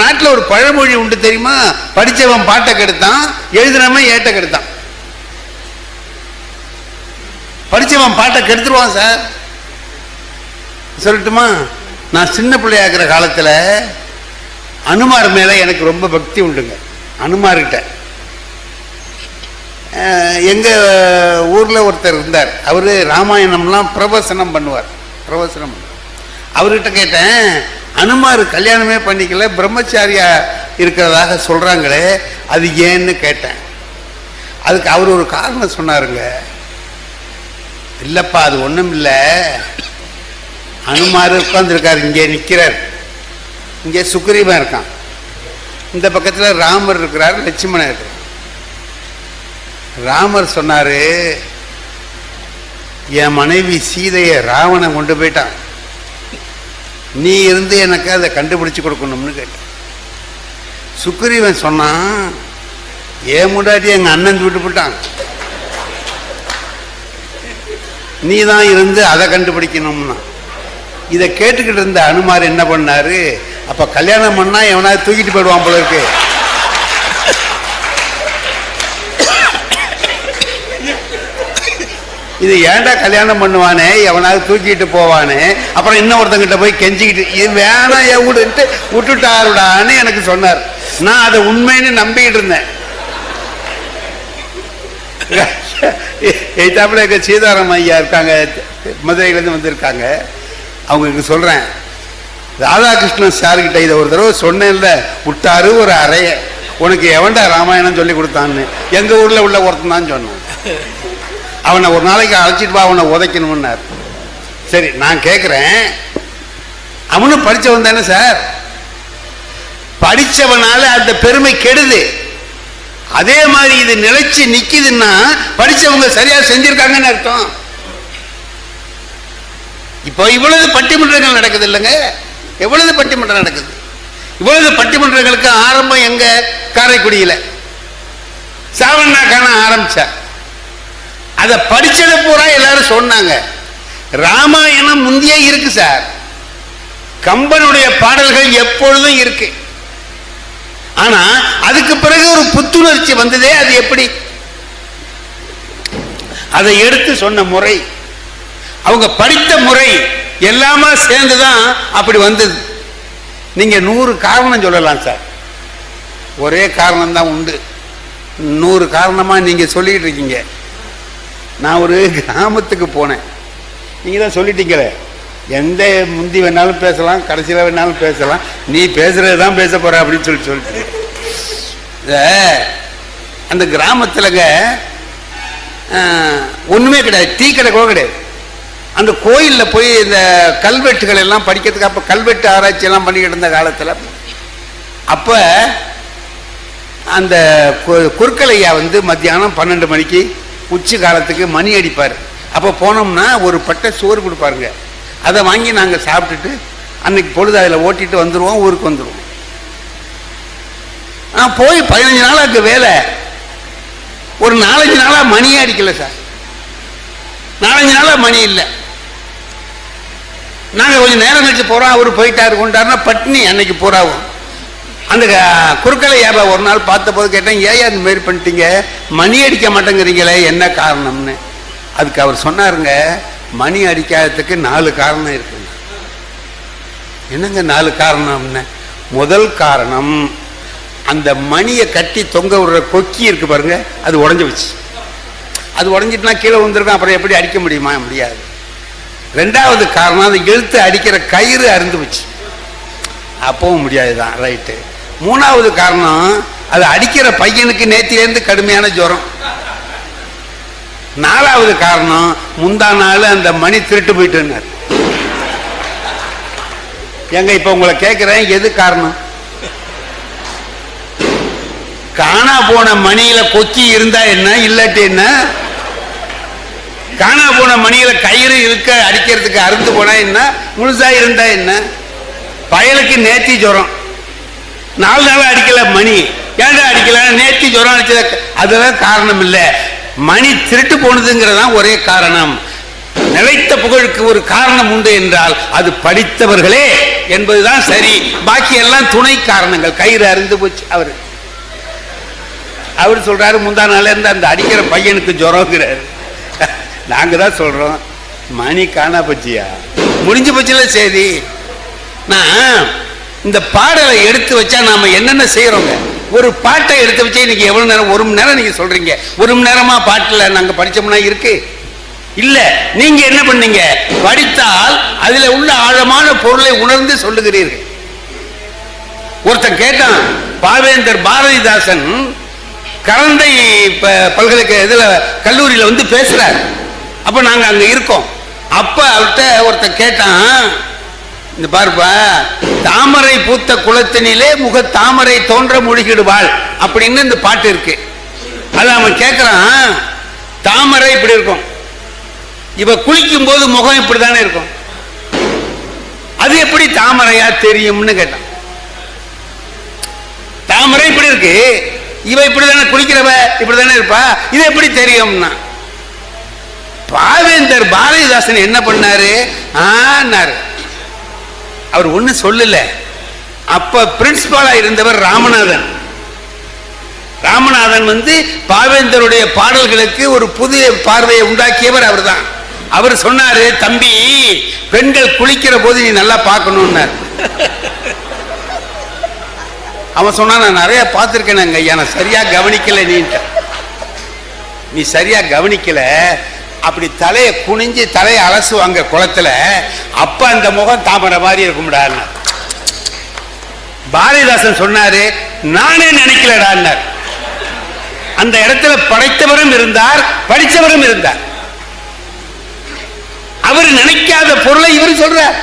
நாட்டில் ஒரு பழமொழி உண்டு தெரியுமா? படித்தவன் பாட்டை கெடுத்தான் எழுதுனவன் ஏட்ட கெடுத்தான். படித்தவன் பாட்டை கெடுத்துருவான் சார். சொல்லட்டுமா? நான் சின்ன பிள்ளையாக்குற இருக்கிற காலத்தில் அனுமார் மேலே எனக்கு ரொம்ப பக்தி உண்டுங்க. அனுமார்கிட்ட. எங்கள் ஊரில் ஒருத்தர் இருந்தார். அவர் ராமாயணம்லாம் பிரவசனம் பண்ணுவார். பிரவசனம் பண்ணுவார். அவர்கிட்ட கேட்டேன் அனுமார் கல்யாணமே பண்ணிக்கல பிரம்மச்சாரியா இருக்கிறதாக சொல்றாங்களே அது ஏன்னு கேட்டேன். அதுக்கு அவர் ஒரு காரணம் சொன்னாருங்க. இல்லப்பா அது ஒண்ணும் இல்லை. அனுமார் உட்கார்ந்துருக்காரு இங்கே நிற்கிறார் இங்கே சுக்ரீவன் இருக்கான். இந்த பக்கத்தில் ராமர் இருக்கிறார் லட்சுமணன் இருக்கிறார். ராமர் சொன்னாரு என் மனைவி சீதையை ராவணன் கொண்டு போயிட்டான். நீ இருந்து எனக்கு அதை கண்டுபிடிச்சு கொடுக்கணும்னு கேட்டேன். சுக்ரீவன் சொன்னான் ஏன் முன்னாடி எங்கள் அண்ணன் விட்டு போட்டான் நீ தான் இருந்து அதை கண்டுபிடிக்கணும்னா. இதை கேட்டுக்கிட்டு இருந்த அனுமார் என்ன பண்ணாரு? அப்போ கல்யாணம் பண்ணால் எவனாவது தூக்கிட்டு போயிடுவான் போல இருக்கு. இது ஏன்டா கல்யாணம் பண்ணுவானே? எவனாவது தூக்கிட்டு போவானே? அப்புறம் இன்னொருத்தங்கிட்ட போய் கெஞ்சிக்கிட்டு இது வேணாம் என் விடுன்ட்டு விட்டுட்டாருடான்னு எனக்கு சொன்னார். நான் அதை உண்மைன்னு நம்பிக்கிட்டு இருந்தேன். எய்தாப்புல இருக்க சீதாராம் ஐயா இருக்காங்க மதுரையிலேருந்து வந்திருக்காங்க. அவங்களுக்கு சொல்கிறேன் ராதாகிருஷ்ணன் சார்கிட்ட இதை ஒரு தடவை சொன்னேன்ல விட்டாரு ஒரு அறைய. உனக்கு எவன்டா ராமாயணம் சொல்லி கொடுத்தான்னு? எங்கள் ஊரில் உள்ள ஒருத்தன் தான் சொன்னான். அவனை ஒரு நாளைக்கு அழைச்சிட்டு வா அவனை உதைக்கணும்னார். சரி நான் கேட்குறேன் அவனும் படித்தவன் தானே சார்? படித்தவனால அந்த பெருமை கெடுது. அதே மாதிரி இது நிலைச்சு நிற்கிதுன்னா படித்தவங்க சரியாக செஞ்சுருக்காங்கன்னு அர்த்தம். இப்போ இவ்வளவு பட்டிமன்றங்கள் நடக்குது இல்லைங்க? எவ்வளவு பட்டிமன்றம் நடக்குது? இவ்வளவு பட்டிமன்றங்களுக்கு ஆரம்பம் எங்க? காரைக்குடியில். சாவண்ணா காண ஆரம்பிச்சார். அதை படிச்சதை பூரா எல்லாரும் சொன்னாங்க. ராமாயணம் முந்தையே இருக்கு சார். கம்பனுடைய பாடல்கள் எப்பொழுதும் இருக்கு. ஆனா அதுக்கு பிறகு ஒரு புத்துணர்ச்சி வந்ததே அது எப்படி? அதை எடுத்து சொன்ன முறை. அவங்க படித்த முறை எல்லாமே சேர்ந்துதான் அப்படி வந்தது. நீங்க நூறு காரணம் சொல்லலாம் சார். ஒரே காரணம் தான் உண்டு. நூறு காரணமா நீங்க சொல்லிட்டு இருக்கீங்க. நான் ஒரு கிராமத்துக்கு போனேன். நீங்கள் தான் சொல்லிட்டீங்களே. எந்த முந்தி வேணாலும் பேசலாம் கடைசியில் வேணாலும் பேசலாம். நீ பேசுகிறது தான் பேச போகிற அப்படின்னு சொல்லி சொல்லிட்டு அந்த கிராமத்தில்ங்க ஒன்றுமே கிடையாது. டீ கடை கூட கிடையாது. அந்த கோயிலில் போய் இந்த கல்வெட்டுகள் எல்லாம் படிக்கிறதுக்கு அப்போ கல்வெட்டு ஆராய்ச்சி எல்லாம் பண்ணிக்கிட்டு இருந்த காலத்தில் அப்போ அந்த கு- குறுக்கலையா வந்து மத்தியானம் பன்னெண்டு மணிக்கு உச்சி காலத்துக்கு மணி அடிப்பார். அப்போ போனோம்னா ஒரு பட்டை சோறு கொடுப்பாருங்க. அதை வாங்கி நாங்கள் சாப்பிட்டுட்டு அன்னைக்கு பொழுது அதில் ஓட்டிட்டு வந்துடுவோம் ஊருக்கு வந்துடுவோம் நான் போய் பதினஞ்சு நாள் அங்கே வேலை. ஒரு நாலஞ்சு நாளாக மணியே அடிக்கல சார். நாலஞ்சு நாளாக மணி இல்லை. நாங்கள் கொஞ்சம் நேரம் கழிச்சு போகிறோம் அவர் போயிட்டாரு கொண்டாருன்னா பட்னி அன்னைக்கு பூராவும் அந்த குறுக்களை குறுக்கலை ஏபா ஒரு நாள் பார்த்தபோது கேட்டேன் ஏன் இந்த மாரி பண்ணிட்டீங்க? மணி அடிக்க மாட்டேங்கிறீங்களே என்ன காரணம்னு? அதுக்கு அவர் சொன்னாருங்க மணி அடிக்காததுக்கு நாலு காரணம் இருக்குங்க. என்னங்க நாலு காரணம்னு? முதல் காரணம் அந்த மணியை கட்டி தொங்க விடுற கொக்கி இருக்கு பாருங்க அது உடஞ்சி வச்சு அது உடஞ்சிட்டுனா கீழே வந்திருக்கும் அப்புறம் எப்படி அடிக்க முடியுமா? முடியாது. ரெண்டாவது காரணம் அந்த இழுத்து அடிக்கிற கயிறு அருந்து வச்சு அப்பவும் முடியாதுதான் ரைட்டு. மூணாவது காரணம் அது அடிக்கிற பையனுக்கு நேத்திலேருந்து கடுமையான ஜுரம். நாலாவது காரணம் முந்தா நாள் அந்த மணி திருட்டு போயிட்டுனார் எங்க இப்ப உங்களை கேட்கிறேன் எது காரணம்? காணா போன மணியில கொக்கி இருந்தா என்ன இல்லாட்டி என்ன? காணா போன மணியில கயிறு இருக்க அடிக்கிறதுக்கு அறுந்து போனா என்ன முழுசா இருந்தா என்ன? பயலுக்கு நேத்தி ஜுரம். நாலு நாள் அடிக்கல மணி. ஏன்டா அடிக்கல? நேற்று ஜுரம் அடிச்சத அதெல்லாம் காரணம் இல்லை மணி திருட்டு போனதுங்கிறதான் ஒரே காரணம். நிலைத்த புகழுக்கு ஒரு காரணம் உண்டு என்றால் அது படித்தவர்களே என்பதுதான் சரி. பாக்கி எல்லாம் துணை காரணங்கள். கயிறு அருந்து போச்சு அவரு. அவர் சொல்றாரு முந்தா நாள் இருந்து அந்த அடிக்கிற பையனுக்கு ஜுரங்கிறாரு நாங்க தான் சொல்றோம். மணி காணா போச்சியா? முடிஞ்சு போச்சுல சரி நான் இந்த பாடலை எடுத்து வச்சா நாம என்னென்ன செய்யறோங்க ஒரு பாட்டை எடுத்து வச்சா இன்னைக்கு எவ்வளவு நேரம் ஒரு மணி நேரம் நீங்க சொல்றீங்க. ஒரு மணி நேரமா பாட்டுல நாங்க படிச்சோம்னா இருக்கு. இல்ல நீங்க என்ன பண்ணீங்க? படித்தால் அதுல உள்ள ஆழமான பொருளை உணர்ந்து சொல்லுகிறீர்கள். ஒருத்தன் கேட்டான் பாவேந்தர் பாரதிதாசன் கரந்தை ப- பல்கலைக்கழக இதுல கல்லூரியில வந்து பேசுறார். அப்ப நாங்க அங்க இருக்கோம். அப்ப அவர்கிட்ட ஒருத்தன் கேட்டான் இந்த பார்ப்பா தாமரை பூத்த குளத்தினிலே முக தாமரை தோன்ற முழுகிடுவாள் அப்படின்னு இந்த பாட்டு இருக்கு. அது அவன் கேட்கிறான் தாமரை இப்படி இருக்கும். இவ குளிக்கும் போது முகம் இப்படிதானே இருக்கும். அது எப்படி தாமரையா தெரியும்னு கேட்டான். தாமரை இப்படி இருக்கு இவ இப்படிதானே குளிக்கிறவ இப்படிதானே இருப்பா இது எப்படி தெரியும்னா பாவேந்தர் பாரதிதாசன் என்ன பண்ணாரு? ஆனாரு. அவர் ஒண்ணு சொல்லல. அப்ப பிரின்சிபாலா இருந்தவர் ராமநாதன். ராமநாதன் வந்து பாவேந்தருடைய பாடல்களுக்கு ஒரு புதிய பார்வையை உண்டாக்கியவர் அவர் தான் அவர் சொன்னாரு தம்பி பெண்கள் குளிக்கிற போது நீ நல்லா பார்க்கணும்னார். அவன் சொன்னா நான் நிறைய பார்த்துருக்கேன் ஐயா. நான் சரியா கவனிக்கல நீன்ட்ட. நீ சரியா கவனிக்கல அப்படி தலையை குனிஞ்சு தலையை அலசுவாங்க குளத்துல அப்ப அந்த முகம் தாமரை மாதிரி இருக்கும்டா பாரதிதாசன் சொன்னாரு நானே நினைக்கலடான்னார் அந்த இடத்துல படைத்தவரும் இருந்தார் படித்தவரும் இருந்தார். அவர் நினைக்காத பொருளை இவர் சொல்றார்.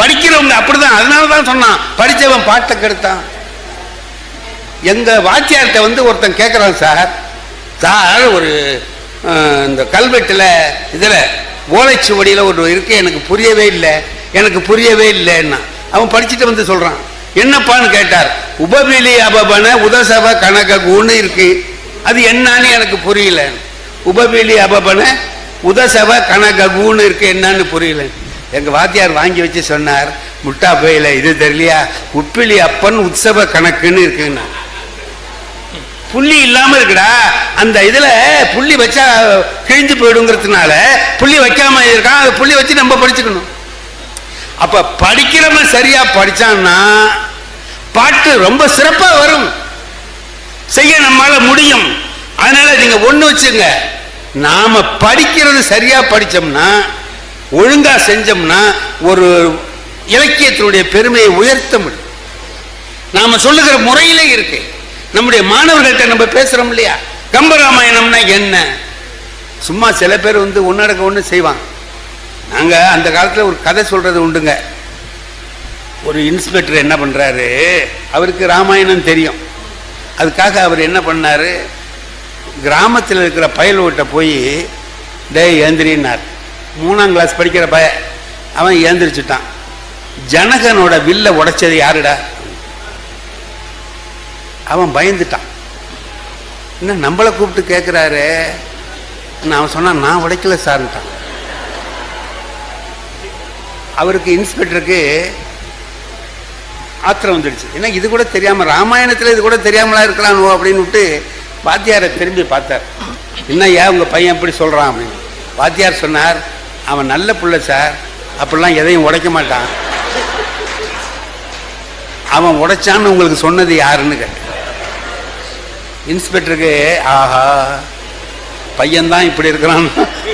படிக்கிறவங்க அப்படிதான் அதனால தான் சொன்னான் படிச்சவன் பாட்டை கெடுத்தான். எங்க வாத்தியார்கிட்ட வந்து ஒருத்தன் கேட்குறான் சார் சார் ஒரு இந்த கல்வெட்டில் இதில் ஓலைச்சுவடியில் ஒரு இருக்கு எனக்கு புரியவே இல்லை. எனக்கு புரியவே இல்லைன்னா. அவன் படிச்சுட்டு வந்து சொல்கிறான் என்னப்பான்னு கேட்டார். உபவிலி அபபன உதசப கனக குணு இருக்கு. அது என்னன்னு எனக்கு புரியல. உபவிலி அபபன உதசப கனக குணு இருக்கு என்னன்னு புரியல. எங்கள் வாத்தியார் வாங்கி வச்சு சொன்னார் முட்டா போயில இது தெரியலையா? உப்பிலி அப்பன் உற்சவ கணக்குன்னு இருக்குன்னா. புள்ளி இல்லாம இருக்குடா. அந்த இதுல புள்ளி வச்சா கிழிஞ்சு போயிடுங்கிறதுனால புள்ளி வைக்காம இருக்கான். அது புள்ளி வச்சு நம்ம படிச்சுக்கணும். அப்ப படிக்கிறவன் சரியா படிச்சான்னா பாட்டு ரொம்ப சிறப்பா வரும். செய்ய நம்மால முடியும். அதனால நீங்க ஒண்ணு வச்சுங்க. நாம படிக்கிறது சரியா படிச்சோம்னா ஒழுங்கா செஞ்சோம்னா ஒரு இலக்கியத்தினுடைய பெருமையை உயர்த்த முடியும். நாம சொல்லுகிற முறையிலே இருக்கு. நம்முடைய மாணவர்கள்ட்ட நம்ம பேசுறோம் இல்லையா? கம்பராமாயணம்னா என்ன? சும்மா சில பேர் வந்து ஒன்னடக்க ஒன்று செய்வாங்க. நாங்கள் அந்த காலத்தில் ஒரு கதை சொல்றது உண்டுங்க. ஒரு இன்ஸ்பெக்டர் என்ன பண்றாரு? அவருக்கு ராமாயணம் தெரியும். அதுக்காக அவர் என்ன பண்ணாரு? கிராமத்தில் இருக்கிற பயல்கிட்ட போய் டேய் ஏந்திரின்னார் மூணாம் கிளாஸ் படிக்கிற பய அவன் ஏந்திரிச்சிட்டான் ஜனகனோட வில்ல உடைச்சது யாருடா? அவன் பயந்துட்டான். என்ன நம்மளை கூப்பிட்டு கேட்குறாரு அவன் சொன்னான் நான் உடைக்கல சார்ன்ட்டான் அவருக்கு இன்ஸ்பெக்டருக்கு ஆத்திரம் வந்துடுச்சு. ஏன்னா இது கூட தெரியாமல் ராமாயணத்தில் இது கூட தெரியாமலா இருக்கலாம் அப்படின்னு விட்டு வாத்தியாரை திரும்பி பார்த்தார். என்ன ஏன் உங்க பையன் எப்படி சொல்றான் அப்படின்னு. வாத்தியார் சொன்னார் அவன் நல்ல புள்ள சார் அப்படிலாம் எதையும் உடைக்க மாட்டான். அவன் உடைச்சான்னு உங்களுக்கு சொன்னது யாருன்னு கேட்டேன். இன்ஸ்பெக்டருக்கு ஆஹா பையன்தான் இப்படி இருக்கிறான்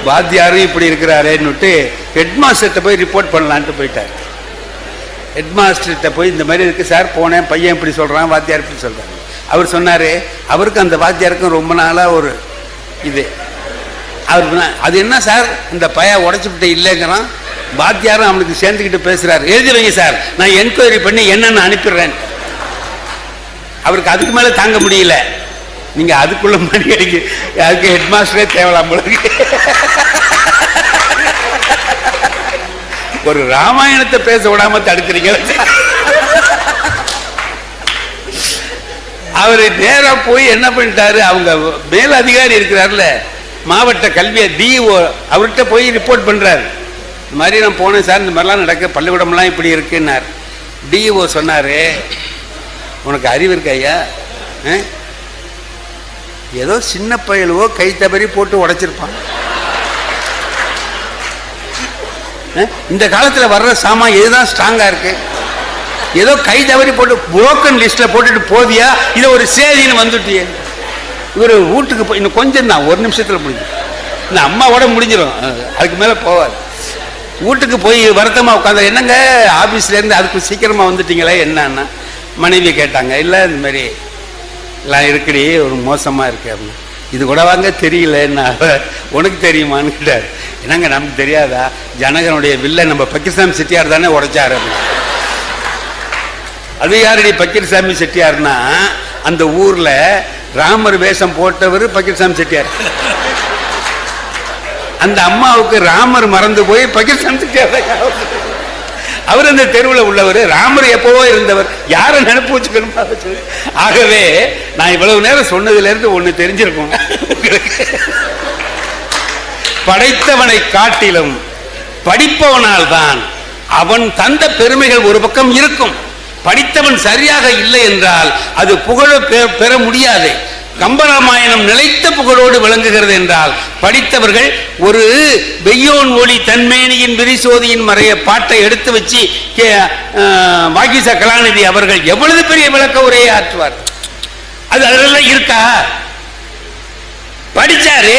வாத்தியாரும் இப்படி இருக்கிறாரேன்னுட்டு ஹெட்மாஸ்டர்கிட்ட போய் ரிப்போர்ட் பண்ணலான்ட்டு போயிட்டார். ஹெட்மாஸ்டர்கிட்ட போய் இந்த மாதிரி இருக்குது சார் போனேன் பையன் இப்படி சொல்கிறான் வாத்தியார் இப்படி சொல்கிறாங்க அவர் சொன்னார் அவருக்கு அந்த வாத்தியாருக்கும் ரொம்ப நாளாக ஒரு இது. அவர் அது என்ன சார்? இந்த பையன் உடைச்சுவிட்டு இல்லைங்கிறான். வாத்தியாரும் அவனுக்கு சேர்ந்துக்கிட்டு பேசுகிறார் எழுதி வைங்க சார் நான் என்கொயரி பண்ணி என்னென்னு அனுப்பிடுறேன். அவருக்கு அதுக்கு மேலே தாங்க முடியல. நீங்க அதுக்குள்ள மணி அடிக்க அதுக்கு ஹெட் மாஸ்டரே தேவலாம் போல ஒரு ராமாயணத்தை பேச விடாம தடுக்கிறீங்க. அவரு நேரா போய் என்ன பண்ணிட்டாரு? அவங்க மேல் அதிகாரி இருக்கிறார்ல மாவட்ட கல்வி டிஓ அவர்கிட்ட போய் ரிப்போர்ட் பண்றாரு. இந்த மாதிரி நான் போனேன் சார் இந்த மாதிரிலாம் நடக்க பள்ளிக்கூடம்லாம் இப்படி இருக்குன்னார். டிஓ சொன்னார் உனக்கு அறிவு இருக்கா ஐயா ஆ? ஏதோ சின்ன பயலுவோ கை தவறி போட்டு உடைச்சிருப்பான் இந்த காலத்தில் வர்ற சாமான் எதுதான் ஸ்ட்ராங்காக இருக்கு? ஏதோ கை தவறி போட்டு புரோக்கன் லிஸ்ட்டில் போட்டுட்டு போதியா இதை ஒரு சேதின்னு வந்துட்டியே? இவர் வீட்டுக்கு போய் இன்னும் கொஞ்சம் தான் ஒரு நிமிஷத்தில் முடிஞ்சு. இந்த அம்மாவோட முடிஞ்சிடும் அதுக்கு மேலே போவாது. வீட்டுக்கு போய் வருத்தமாக உட்காந்து என்னங்க ஆஃபீஸ்லேருந்து அதுக்கு சீக்கிரமாக வந்துட்டீங்களே என்னன்னா? மனைவி கேட்டாங்க. இல்லை இந்த மாதிரி எல்லாம் இருக்குடி ஒரு மோசமாக இருக்கு அப்படின்னு இது கூட வாங்க தெரியல என்ன உனக்கு தெரியுமான்னு கேட்டார். என்னங்க நமக்கு தெரியாதா? ஜனகனுடைய வில்ல நம்ம பக்கிஸ்தான் செட்டியார் தானே உடைச்சாரு அப்படின்னு. அது யாரடி பக்கீர்சாமி செட்டியார்னா? அந்த ஊர்ல ராமர் வேஷம் போட்டவர் பக்கீர்சாமி செட்டியார். அந்த அம்மாவுக்கு ராமர் மறந்து போய் பக்கீர்சாமி செட்டியார் அவர் அந்த தெருவில் உள்ளவர் ராமர் எப்பவோ இருந்தவர். யாரை நினைப்பு வச்சுக்கணுமா வச்சு ஆகவே நான் இவ்வளவு நேரம் சொன்னதுல இருந்து ஒண்ணு தெரிஞ்சிருக்கும். உங்களுக்கு படைத்தவனை காட்டிலும் படிப்பவனால் தான் அவன் தந்த பெருமைகள் ஒரு பக்கம் இருக்கும். படித்தவன் சரியாக இல்லை என்றால் அது புகழ பெ- பெற முடியாது. கம்பராமாயணம் நிலைத்த புகழோடு விளங்குகிறது என்றால் படித்தவர்கள் ஒரு வெய்யோன் ஒளி தன்மேனியின் விரிசோதியின் மறைய பாட்டை எடுத்து வச்சு கே- வாகிச கலாநிதி அவர்கள் எவ்வளவு பெரிய விளக்க உரையை ஆற்றுவார்? அது அதெல்லாம் இருக்கா? படிச்சாரு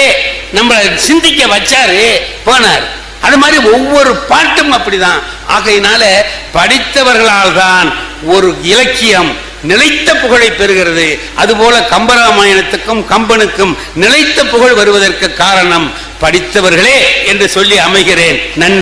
நம்ம சிந்திக்க வச்சாரு போனார். அது மாதிரி ஒவ்வொரு பாட்டும் அப்படிதான். ஆகையினால படித்தவர்களால் தான் ஒரு இலக்கியம் நிலைத்த புகழை பெறுகிறது. அதுபோல கம்பராமாயணத்துக்கும் கம்பனுக்கும் நிலைத்த புகழ் வருவதற்கு காரணம் படித்தவர்களே என்று சொல்லி அமைகிறேன். நன்றி.